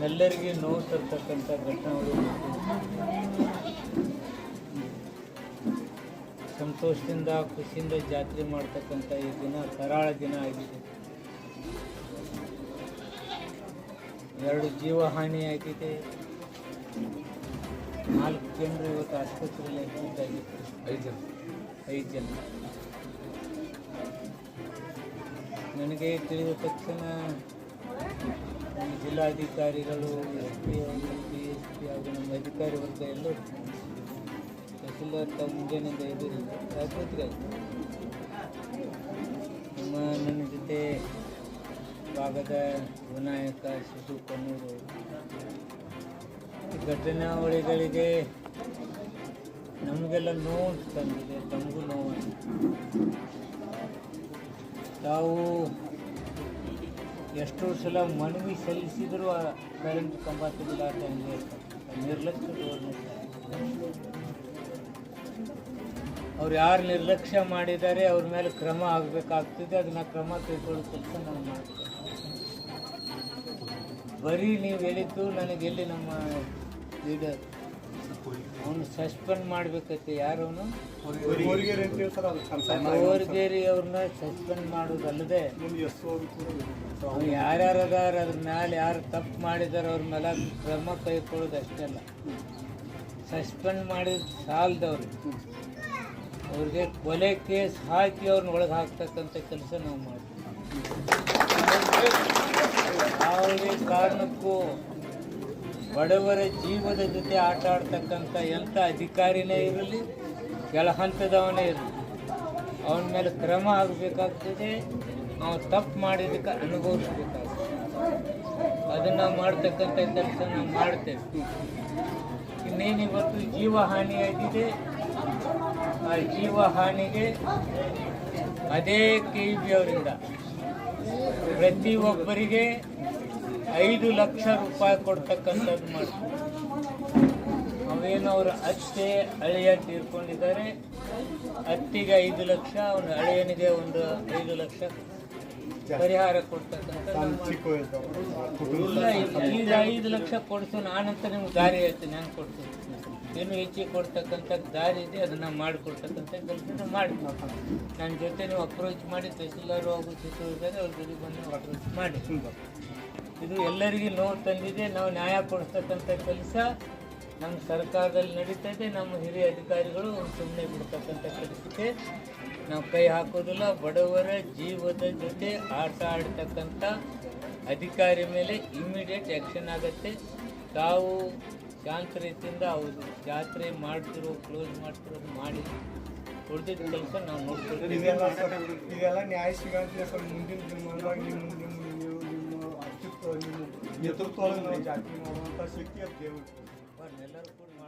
ನಮ್ಮೆಲ್ಲರಿಗೆ ನೋವು ತರ್ತಕ್ಕಂಥ ಘಟನೆಗಳು ಸಂತೋಷದಿಂದ ಖುಷಿಯಿಂದ ಜಾತ್ರೆ ಮಾಡ್ತಕ್ಕಂಥ ಈ ದಿನ ಕರಾಳ ದಿನ ಆಗಿದೆ. ಎರಡು ಜೀವ ಹಾನಿಯಾಗಿದೆ ಆಗಿದೆ ನಾಲ್ಕು ಜನರು ಇವತ್ತು ಆಸ್ಪತ್ರೆಯಲ್ಲಿ ಅಡ್ಮಿಟ್ ಐದು ಜನ. ಐದು ಜನ. ನನಗೆ ತಿಳಿದ ತಕ್ಷಣ ಜಿಲ್ಲಾಧಿಕಾರಿಗಳು, ಎಸ್ ಪಿ ಅವರು ಡಿ ಎಸ್ ಪಿ ಹಾಗೂ ನಮ್ಮ ಅಧಿಕಾರಿ ವರ್ಗ ಎಲ್ಲರೂ ತಹಸೀಲ್ದಾರ್ ತಾವು ಮುಂಜಾನೆಯಿಂದ ಇದ್ದಿರಲಿಲ್ಲ ಆಸ್ಪತ್ರೆ ನಮ್ಮ ನನ್ನ ಜೊತೆ ಭಾಗದ ವಿನಾಯಕ ಶಿಶು ಈ ಘಟನಾವಳಿಗಳಿಗೆ ನಮಗೆಲ್ಲ ನೋವು ತಂದಿದೆ ತಮಗೂ ನೋವು. ತಾವು ಎಷ್ಟೋ ಸಲ ಮನವಿ ಸಲ್ಲಿಸಿದರೂ ಆ ಕರೆಂಟ್ ಕಂಬ ತೆಗೆದಾಟ ಹಂಗೆ ನಿರ್ಲಕ್ಷ್ಯ ಗೌರ್ಮೆಂಟ್ ಅವ್ರು ಯಾರು ನಿರ್ಲಕ್ಷ್ಯ ಮಾಡಿದ್ದಾರೆ ಅವ್ರ ಮೇಲೆ ಕ್ರಮ ಆಗಬೇಕಾಗ್ತದೆ, ಅದನ್ನು ಕ್ರಮ ಕೈಗೊಳ್ಳೋ ಕೆಲಸ ನಾವು ಮಾಡ್ತೇವೆ. ಬರೀ ನೀವು ಹೇಳಿದ್ದು ನನಗೆ ಎಲ್ಲಿ ನಮ್ಮ ಲೀಡರ್ ಅವನು ಸಸ್ಪೆಂಡ್ ಮಾಡ್ಬೇಕತ್ತೆ ಯಾರು ಅವನು ಗೋರಿಗೆರೆ ಅಂತ ಹೇಳ್ತಾರೆ ಅದು ಕನ್ಸರ್ನ್ ಓರ್ಗೇರಿ ಅವ್ರನ್ನ ಸಸ್ಪೆಂಡ್ ಮಾಡೋದಲ್ಲದೆ ಅವ್ನು ಯಾರ್ಯಾರು ಅದಾರ ಅದ್ರ ಮೇಲೆ ಯಾರು ತಪ್ಪು ಮಾಡಿದಾರ ಅವ್ರ ಮೇಲೆ ಕ್ರಮ ಕೈಕೊಳ್ಳೋದು ಅಷ್ಟೇ ಅಲ್ಲ. ಸಸ್ಪೆಂಡ್ ಮಾಡಿದ ಸಾಲದವ್ರು. ಅವ್ರಿಗೆ ಕೊಲೆ ಕೇಸ್ ಹಾಕಿ ಅವ್ರನ್ನ ಒಳಗೆ ಹಾಕ್ತಕ್ಕಂಥ ಕೆಲಸ ನಾವು ಮಾಡ್ತೀವಿ. ಯಾವುದೇ ಕಾರಣಕ್ಕೂ ಬಡವರ ಜೀವದ ಜೊತೆ ಆಟ ಆಡ್ತಕ್ಕಂಥ ಎಂಥ ಅಧಿಕಾರಿನೇ ಇರಲಿ ಕೆಳ ಹಂತದವನೇ ಇರಲಿ, ಅವನ ಮೇಲೆ ಕ್ರಮ ಆಗಬೇಕಾಗ್ತದೆ ನಾವು ತಪ್ಪು ಮಾಡಿದ್ದಕ್ಕೆ ಅನುಭವಿಸ್ಬೇಕಾಗ್ತದೆ. ಅದನ್ನು ಮಾಡ್ತಕ್ಕಂಥ ಕೆಲಸ ನಾವು ಮಾಡ್ತೇವೆ. ಇನ್ನೇನು ಇವತ್ತು ಜೀವ ಹಾನಿಯಾಗಿದೆ ಆ ಜೀವ ಹಾನಿಗೆ ಅದೇ ಕೆ ಬಿ ಅವರಿಂದ ಪ್ರತಿಯೊಬ್ಬರಿಗೆ ಐದು ಲಕ್ಷ ರೂಪಾಯಿ ಕೊಡ್ತಕ್ಕಂಥದ್ದು ಮಾಡ್ತೀವಿ. ಅವೇನು ಅವರು ಅತ್ತೆ ಹಳೆಯ ತೀರ್ಕೊಂಡಿದ್ದಾರೆ. ಅತ್ತಿಗೆ ಐದು ಲಕ್ಷ ಅವನ ಹಳೆಯನಿಗೆ ಒಂದು ಐದು ಲಕ್ಷ ಪರಿಹಾರ ಕೊಡ್ತಕ್ಕಂಥ ಈಗ ಐದು ಲಕ್ಷ ಕೊಡ್ತೀನಿ ನಾನಂತ ನಿಮ್ಗೆ ದಾರಿ ಹೇಳ್ತೀನಿ ನಾನು ಕೊಡ್ತೀನಿ. ಏನು ಹೆಚ್ಚಿಗೆ ಕೊಡ್ತಕ್ಕಂಥ ದಾರಿ ಇದೆ ಅದನ್ನು ಮಾಡಿಕೊಡ್ತಕ್ಕಂಥ ಕೆಲಸ ಮಾಡಿ ನನ್ನ ಜೊತೆ ನೀವು ಅಪ್ರೋಚ್ ಮಾಡಿ ತಹಸೀಲ್ದಾರ್ ಹಾಗೂ ಸಚಿವರು ಅವ್ರ ಜೊತೆ ಬಂದು ಅಪ್ರೋಚ್ ಮಾಡಿ. ಇದು ಎಲ್ಲರಿಗೂ ನೋವು ತಂದಿದೆ. ನಾವು ನ್ಯಾಯ ಕೊಡಿಸ್ತಕ್ಕಂಥ ಕೆಲಸ ನಮ್ಮ ಸರ್ಕಾರದಲ್ಲಿ ನಡೀತಾ ಇದೆ. ನಮ್ಮ ಹಿರಿಯ ಅಧಿಕಾರಿಗಳು ಸುಮ್ಮನೆ ಬಿಡ್ತಕ್ಕಂಥ ಕೆಲಸಕ್ಕೆ ನಾವು ಕೈ ಹಾಕೋದಿಲ್ಲ. ಬಡವರ ಜೀವದ ಜೊತೆ ಆಟ ಆಡ್ತಕ್ಕಂಥ ಅಧಿಕಾರಿ ಮೇಲೆ ಇಮಿಡಿಯೇಟ್ ಆ್ಯಕ್ಷನ್ ಆಗುತ್ತೆ. ತಾವು ಶಾಂತ ರೀತಿಯಿಂದ ಅವರು ಜಾತ್ರೆ ಮಾಡ್ತಿರೋ ಕ್ಲೋಸ್ ಮಾಡ್ತಿರೋದು ಮಾಡಿ ಉಳಿದಿದ್ದ ಕೆಲಸ ನಾವು ನೋಡ್ಕೊಳ್ತೀವಿ. नेतृत्वाला जाती ममता शक्ती अध्यक्ष